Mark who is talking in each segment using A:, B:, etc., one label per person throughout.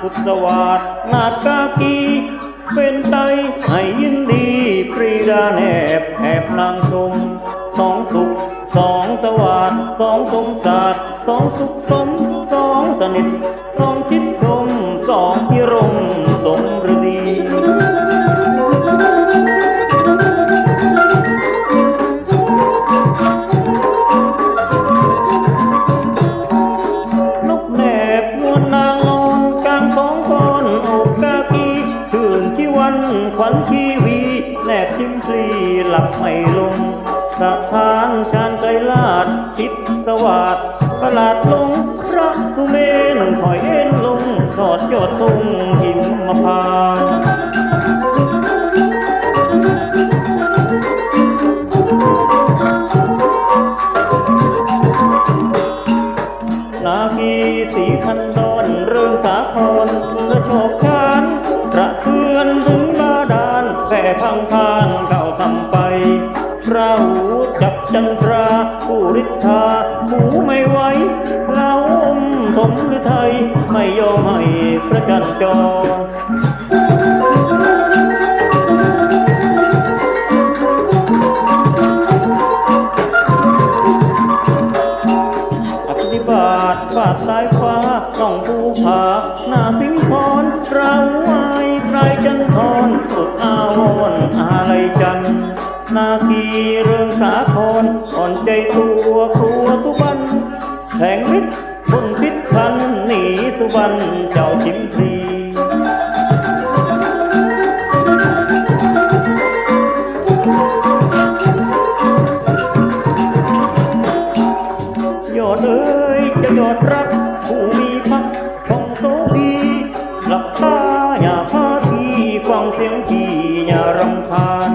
A: สุดสวัสดนาดกากีเป็นไตให้ยินดีปรีดาแนบแอบนางชมสองสุขสองสวัสดสองสมศาสตร์สองสุขสมสองสนิทสองชิด อกกากีตื่นชีวันขวัญชีวีแนบชิมพลีหลับไม่ลงสะพานชานไกลลาดทิศสวัสดประหลาดลงรักตุเมนถอยเอ็นลงสอดยอดทงหิมพานต์น ลแผ่พังพานเข้าทำไปเราจับจันทราผู้ฤทธาหมูไม่ไหวเราอมสมฤทัยไม่ยอมให้พระจันทร์จรอธิบาทฟาดสายฟ้าต้องภูผาหน้าสิงคอนเราไว้ใครจัน นาคีเรื่องสาครอ่อนใจตัวครัวทุบันแข่งฤทธิ์บนพิษพันหนีตุบันเจ้าชิมพลียอดเอ้ยจะยอดรักผู้มีพักของโสพีหลับตาอย่าพาทีฟังเสียงพี่อย่ารำคาญ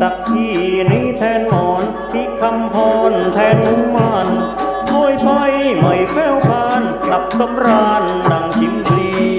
A: สักทีนี้แทนหมอนที่คำพรแทนมุมมานโอยไปไม่แพ้วพานหลับสำราญดังชิมพลี